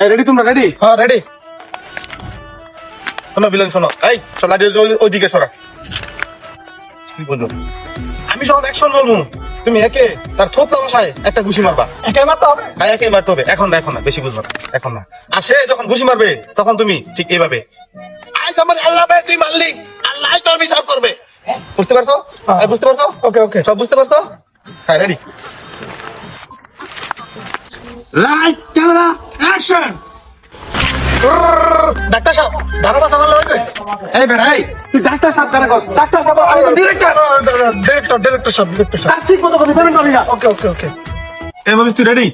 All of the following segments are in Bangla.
এই রেডি তোমরা রেডি হ্যাঁ রেডি শোনো বিলন শোনো। এই চলা ওইদিকে সরা। আমি যখন অ্যাকশন বলব তুমি একে তার থোতলা বসায় একটা ঘুষি মারবা। এটাই মারতে হবে? হ্যাঁ একে মারতে হবে। এখন না এখন না বেশি বুঝবা না, এখন না। আর সে যখন ঘুষি মারবে তখন তুমি ঠিক এইভাবে আজ আমার আল্লাহ ভাই তুই মারলি। আল্লাহ তোর বিচার করবে। বুঝতে পারছ? হ্যাঁ। বুঝতে পারছ? ওকে ওকে। সব বুঝতে পারছ? হ্যাঁ ready light camera action doctor সাহেব ধারাবাস আমার লাগবে এই বেড়া এই তুই ডাক্তার সাহেব কারে কর ডাক্তার সাহেব আমি তো ডিরেক্টর ডিরেক্টর ডিরেক্টর সাহেব ডিরেক্টর সাহেব। ঠিক মতো করবি পেমেন্ট পাবি না। ওকে ওকে ওকে এই ভাবিস তুই রেডি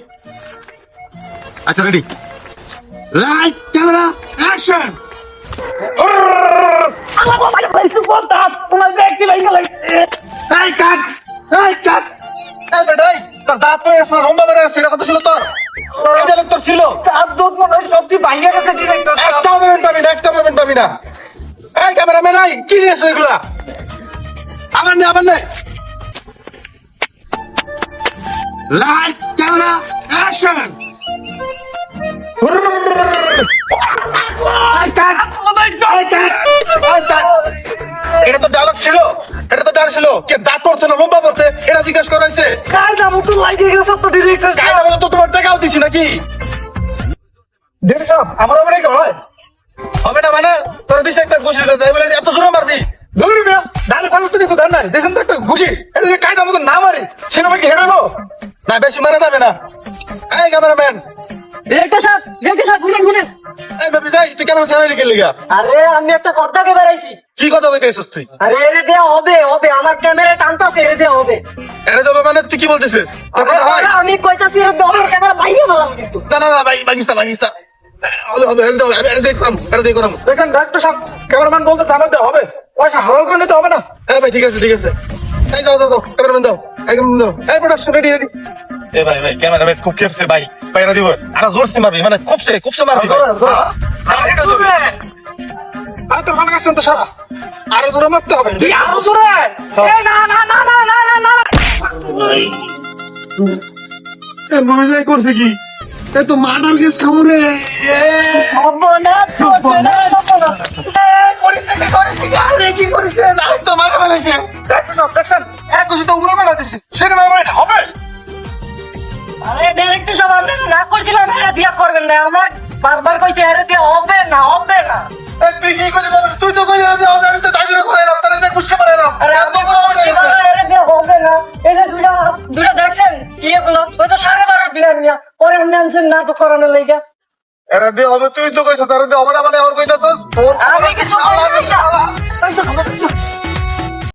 আচ্ছা রেডি লাইট ক্যামেরা অ্যাকশন তোমার ব্যক্তি ভাই এই কাট এই কাট। এই বেটা এই তোর দাঁত পড়ে আসছে সবজি ডিরেক্টর একটা পেমেন্ট পাবি না একটা পেমেন্ট পাবি না। এই ক্যামেরাম্যান এই কি নিয়ে এগুলা? আবার নে আবার নে লাইট ক্যামেরা অ্যাকশন এটা তো ডায়লগ ছিল এটা তো ডায়লগ ছিল। কে দাঁত পড়ছে না লম্বা পড়ছে এটা জিজ্ঞেস করাইছে। কার নাম? তো লাগিয়ে গেছে তো ডিরেক্টর তো তোমার টাকাও দিছি নাকি? আমার হয়? হবে না মানে? তোর দিছে একটা ঘুষি তাই বলে এত জোরে মারবি? ধরুন মিয়া ডালে ফালে তো কিছু দেন নাই। দেখেন তো একটা ঘুষি। এটা যে কায়দা মতো না মারি সিনেমা কি হেরে না বেশি মারা যাবে না। এই ক্যামেরাম্যান। এই বেবি যাই তুই কেন লিগা আরে আমি একটা কথাকে বেড়াইছি কি কথা কইতেছিস তুই? আরে এরে দেয়া হবে হবে। আমার ক্যামেরা টানতাছে এরে দেয়া হবে। এটা দেবে মানে তুই কি বলতেছিস? কথা আমি কইতাছি এরে ক্যামেরা ভাইয়া বললাম কিন্তু। না না না ভাই হবে হবে দেখেন ডাক্তার সাহেব ক্যামেরাম্যান বলতে দেওয়া হবে। পয়সা হাওয়া করে নিতে হবে না? হ্যাঁ ভাই ঠিক আছে ঠিক আছে। এই যাও যাও যাও ক্যামেরাম্যান দাও একদম দাও। এই প্রোডাকশন রেডি রেডি এ ভাই ভাই ক্যামেরাম্যান খুব খেপছে ভাই। পায়রা দিব। আর জোরসে মারবি মানে খুবছে খুবছে মারবি জোরে, জোরে। আর এটা দিবি। আর তোর ভালো কাজ তো সারা। আরও জোরে মারতে হবে। আরও জোরে? এ না না না না না না না। না মনে যায় করছে কি? এ তো মার্ডার কেস খাব রে। সর্বনাশ না কি করেছে কি? আরে কি করেছে? না তো মারা ফেলেছে। দেখছেন? এক ঘুষি তো উড়ে মেলা দিচ্ছি সিনেমা এবার এটা হবে। আরে ডিরেক্টর সাহেব আপনি না করছিলাম এরে দিয়া করবেন না। আমার বারবার কইছে এরে দেয়া হবে না হবে না। তুই কি করে বলবি তুই তো কই আমি আমি তো দাবি করে এলাম তাহলে এটা খুশি করে এলাম আরে আমি বড় বলছি হবে না। এই যে দুইটা দুইটা দেখছেন? কি এগুলো? না পরে আপনি আনছেন নাটক করানোর লাইগা। এরা দিয়ে হবে তুই তো কইছ তারা দিয়ে হবে না মানে আমি কিছু